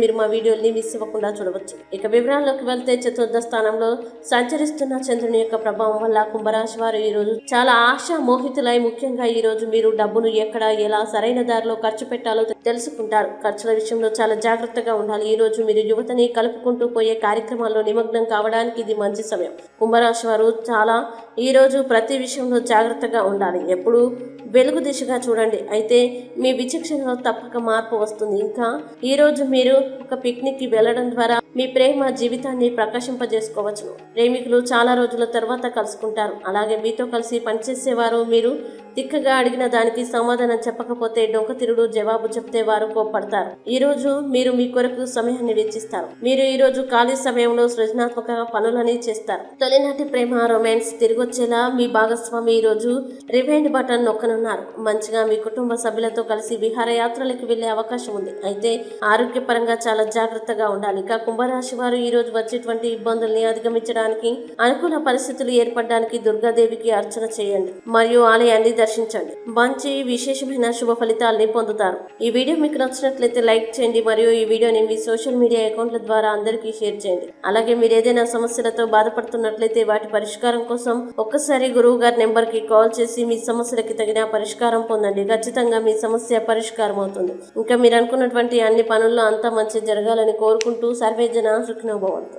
మీరు మా వీడియోని మిస్ ఇవ్వకుండా చూడవచ్చు. ఇక వివరాల్లోకి వెళ్తే చతుర్థ స్థానంలో సంచరిస్తున్న చంద్రుని యొక్క ప్రభావం వల్ల కుంభరాశి వారు ఈ రోజు చాలా ఆశ మోహితులై ముఖ్యంగా ఈ రోజు మీరు డబ్బును ఎక్కడ ఎలా సరైన దారిలో ఖర్చు పెట్టాలో తెలుసుకుంటారు. ఖర్చుల విషయంలో చాలా జాగ్రత్తగా ఉండాలి. ఈ రోజు మీరు యువతని కలుపుకుంటూ పోయే కార్యక్రమాల్లో నిమగ్నం కావడానికి ఇది మంచి సమయం. కుంభరాశి వారు చాలా ఈ రోజు ప్రతి విషయంలో జాగ్రత్తగా ఉండాలి. ఎప్పుడు వెలుగు దిశగా చూడండి. అయితే మీ విచక్షణలో తప్పక మార్పు వస్తుంది. ఇంకా ఈ రోజు మీరు ఒక పిక్నిక్కి వెళ్ళడం ద్వారా మీ ప్రేమ జీవితాన్ని ప్రకాశింపజేసుకోవచ్చును. ప్రేమికులు చాలా రోజుల తర్వాత కలుసుకుంటారు. అలాగే మీతో కలిసి పనిచేసేవారు మీరు తిక్కగా అడిగిన దానికి సమాధానం చెప్పకపోతే డొంకతిరుడు జవాబు చెప్తే వారు కోప్పడతారు. ఈ రోజు మీరు మీ కొరకు సమయాన్ని వెచ్చిస్తారు. మీరు ఈ రోజు ఖాళీ సమయంలో సృజనాత్మక పనులని చేస్తారు. తొలినాటి ప్రేమ రొమాన్స్ తిరిగొచ్చేలా మీ భాగస్వామి ఈ రోజు రివైండ్ బటన్ నొక్కనున్నారు. మంచిగా మీ కుటుంబ సభ్యులతో కలిసి విహారయాత్రలకు వెళ్ళే అవకాశం ఉంది. అయితే ఆరోగ్యపరంగా చాలా జాగ్రత్తగా ఉండాలి. ఇక కుంభరాశి వారు ఈ రోజు వచ్చేటువంటి ఇబ్బందుల్ని అధిగమించడానికి అనుకూల పరిస్థితులు ఏర్పడడానికి దుర్గాదేవికి అర్చన చేయండి. మరియు ఆలయాన్ని దర్శించండి. మంచి విశేషమైన శుభ ఫలితాల్ని పొందుతారు. ఈ వీడియో మీకు నచ్చినట్లయితే లైక్ చేయండి. మరియు ఈ వీడియోని మీ సోషల్ మీడియా అకౌంట్ల ద్వారా అందరికీ షేర్ చేయండి. అలాగే మీరు ఏదైనా సమస్యలతో బాధపడుతున్నట్లయితే వాటి పరిష్కారం కోసం ఒక్కసారి గురువు గారి నెంబర్కి కాల్ చేసి మీ సమస్యలకి తగిన పరిష్కారం పొందండి. ఖచ్చితంగా మీ సమస్య పరిష్కారం అవుతుంది ఇంకా మీరు అనుకున్నటువంటి అన్ని పనుల్లో అంతా మంచి జరగాలని కోరుకుంటూ సర్వే ಜನ ಸುಖಿನೋ ಭವಂತು